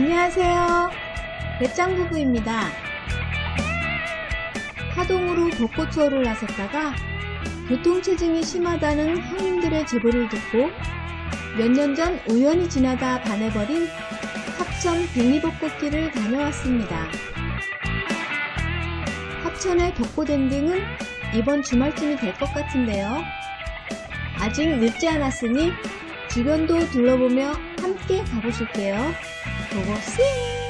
안녕하세요. 배짱 부부입니다. 하동으로 벚꽃 투어를 나섰다가 교통체증이 심하다는 형님들의 제보를 듣고 몇 년 전 우연히 지나다 반해버린 합천 백리벚꽃길을 다녀왔습니다. 합천의 벚꽃 엔딩은 이번 주말쯤이 될 것 같은데요. 아직 늦지 않았으니 주변도 둘러보며 함께 가보실게요. 고고씨!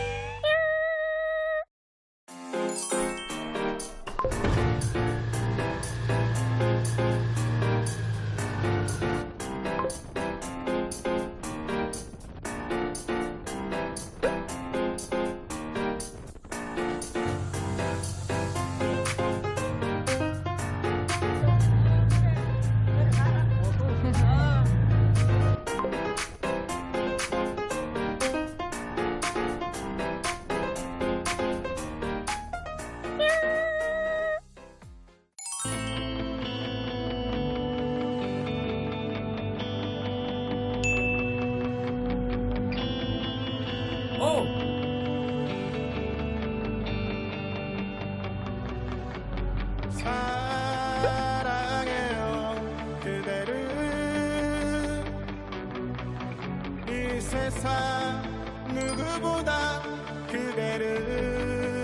이 세상 누구보다 그대를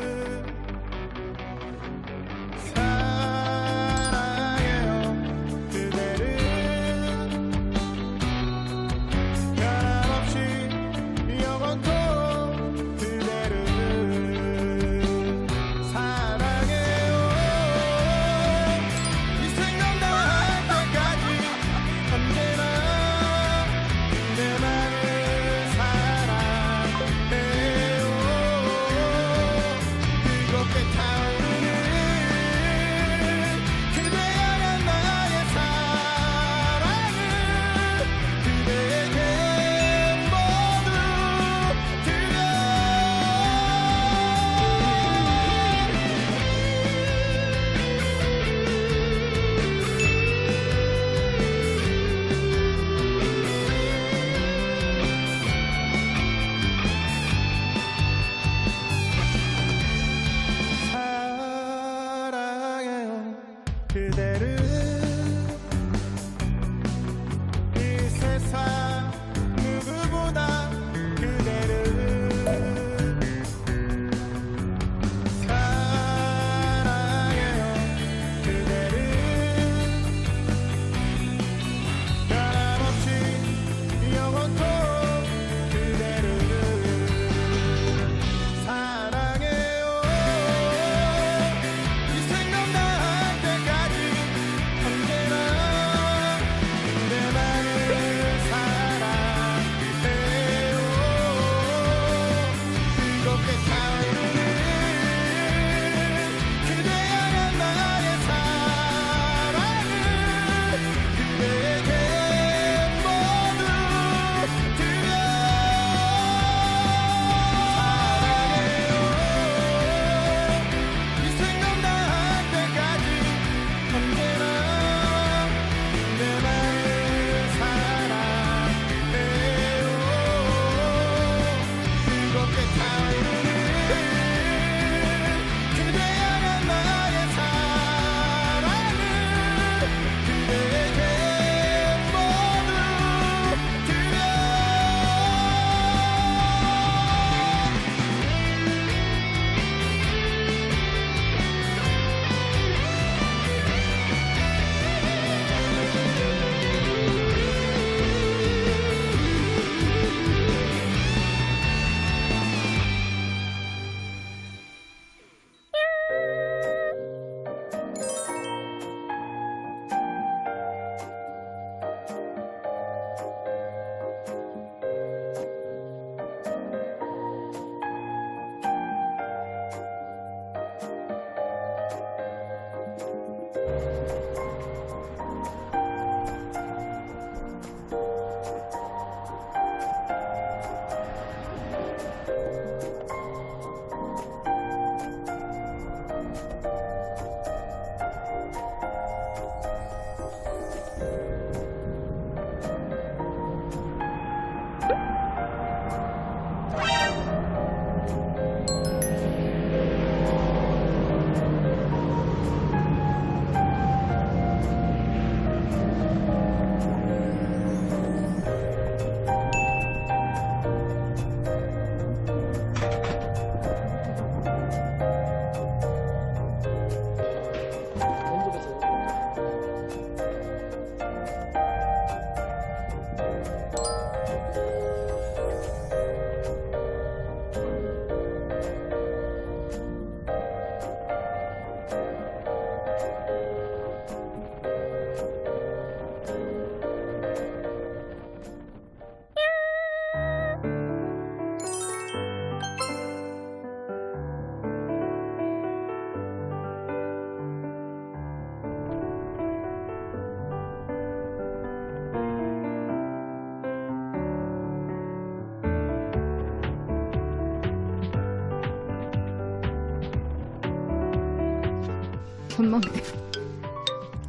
전망대.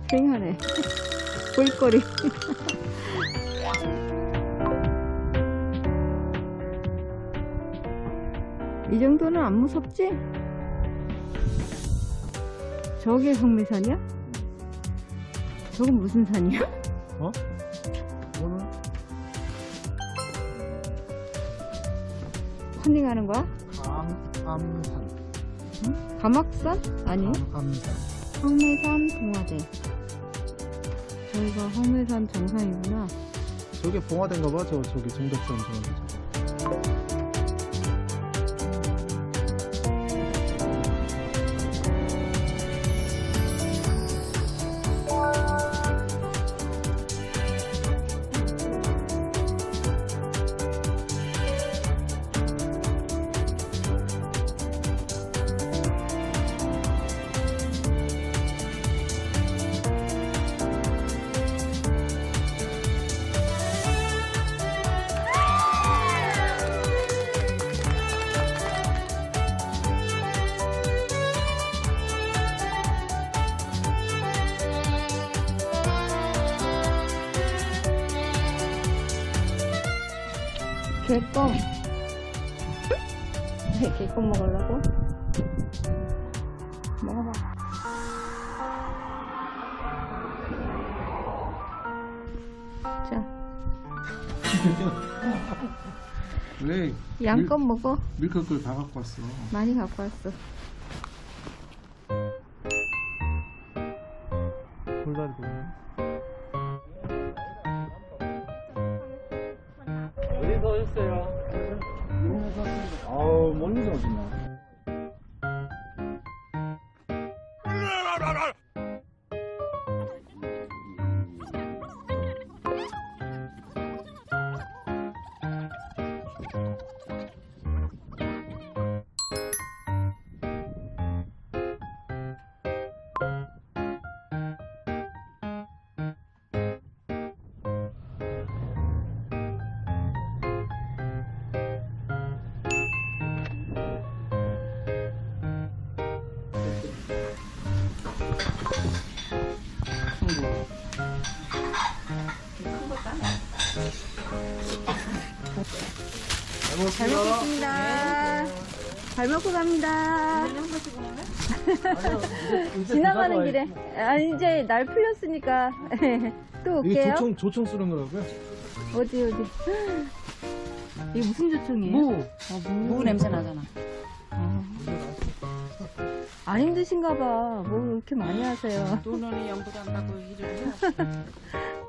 휑하네. 볼거리. 이 정도는 안 무섭지? 저게 성미산이야? 저건 무슨 산이야? 어? 오늘 컨닝하는 거야? 감암산. 가막산? 아니 감암산. 황매산 동화대 저희가 황매산 정상이구나 저게 봉화된가 봐. 저 저기 정덕산 저기. 개껌 네, 개껌 먹으려고? 먹어봐 자 왜? 양껏 먹어 밀크걸 다 갖고 왔어. 많이 갖고 왔어 오셨어요? 아우 멀리서 오셨나? 잘 먹겠습니다 잘 먹고 갑니다 지나가는 길에 아 이제 날 풀렸으니까 또 이게 올게요 조청 조청 쓰는 거라고요? 어디 어디 이게 무슨 조청이에요? 무, 무 냄새 나잖아. 안 힘드신가 봐. 뭐 이렇게 많이 하세요. 돈은 연부도 안 받고 일을 해요.